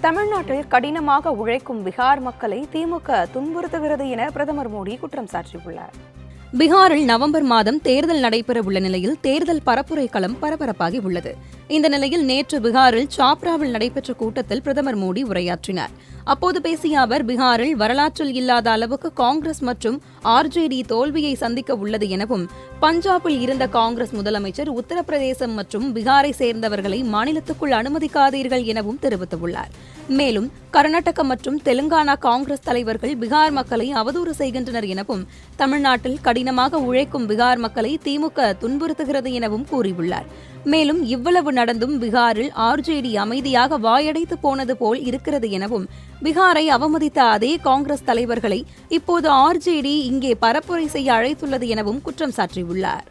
தமிழ்நாட்டில் கடினமாக உழைக்கும் பீகார் மக்களை திமுக துன்புறுத்துகிறது என பிரதமர் மோடி குற்றம் சாட்டியுள்ளார் பீகாரில் நவம்பர் மாதம் தேர்தல் நடைபெற உள்ள நிலையில் தேர்தல் பரப்புரை களம் பரபரப்பாகி உள்ளது. இந்த நிலையில் நேற்று பீகாரில் சாப்ராவில் நடைபெற்ற கூட்டத்தில் பிரதமர் மோடி உரையாற்றினார். அப்போது பேசிய அவர் பீகாரில் வரலாற்றில் இல்லாத அளவுக்கு காங்கிரஸ் மற்றும் ஆர்ஜேடி தோல்வியை சந்திக்க உள்ளது எனவும் பஞ்சாபில் இருந்த காங்கிரஸ் முதலமைச்சர் உத்தரப்பிரதேசம் மற்றும் பீகாரை சேர்ந்தவர்களை மாநிலத்துக்குள் அனுமதிக்காதீர்கள் எனவும் தெரிவித்துள்ளார். மேலும் கர்நாடக மற்றும் தெலுங்கானா காங்கிரஸ் தலைவர்கள் பீகார் மக்களை அவதூறு செய்கின்றனர் எனவும் தமிழ்நாட்டில் கடினமாக உழைக்கும் பீகார் மக்களை திமுக துன்புறுத்துகிறது எனவும் கூறியுள்ளார். மேலும் இவ்வளவு நடந்தும் பீகாரில் ஆர்ஜேடி அமைதியாக வாயடைத்து போனது போல் இருக்கிறது எனவும் பீகாரை அவமதித்த அதே காங்கிரஸ் தலைவர்களை இப்போது ஆர்ஜேடி இங்கே பரப்புரை செய்ய அழைத்துள்ளது எனவும் குற்றம் சாட்டியுள்ளார்